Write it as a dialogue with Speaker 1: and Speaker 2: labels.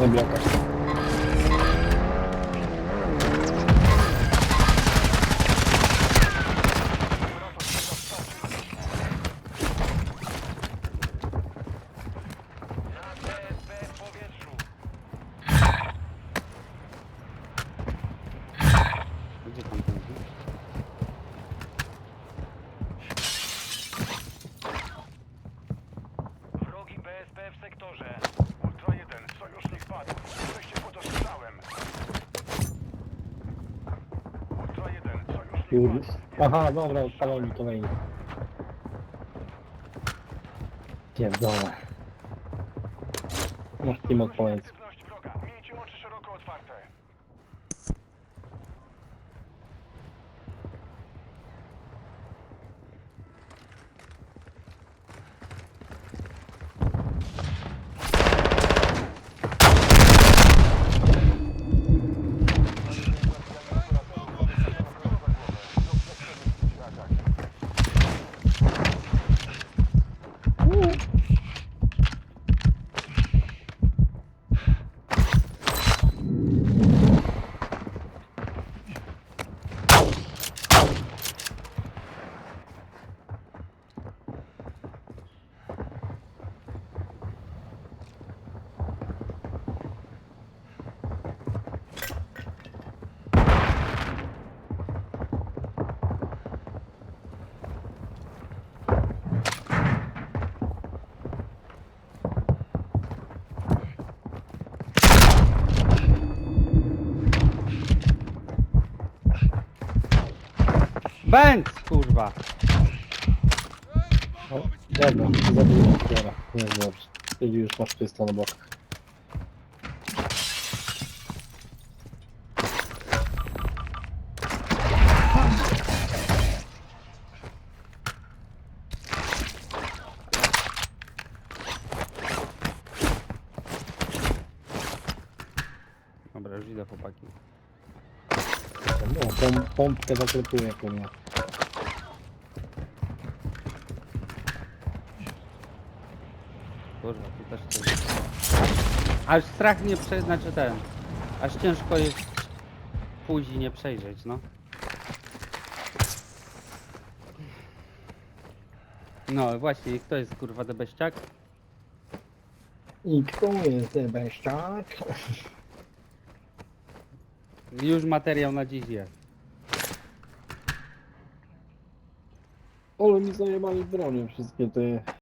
Speaker 1: Na blokach.
Speaker 2: Gdzie ten?
Speaker 3: Wrogi
Speaker 1: Aha, dobra, odpalał mi kolejny. Pierdolę. Masz team od powiedz.
Speaker 3: Aktywność. Miejcie oczy szeroko otwarte.
Speaker 2: Bęc, kurwa!
Speaker 1: O, dobra, zabiję. Dobra, jest dobrze. Czyli już masz czysto na bokach.
Speaker 2: Dobra, już idę chłopaki.
Speaker 1: No, pom pompkę zaklepuję, kurwa.
Speaker 2: Kurwa, tu też coś. Aż strach nie prze... znaczy ten. Aż ciężko jest pójść i nie przejrzeć, no. No właśnie, kto jest kurwa debeściak?
Speaker 1: I kto jest beszczak?
Speaker 2: Już materiał na dziś jest.
Speaker 1: Ale mi zajebali bronią wszystkie te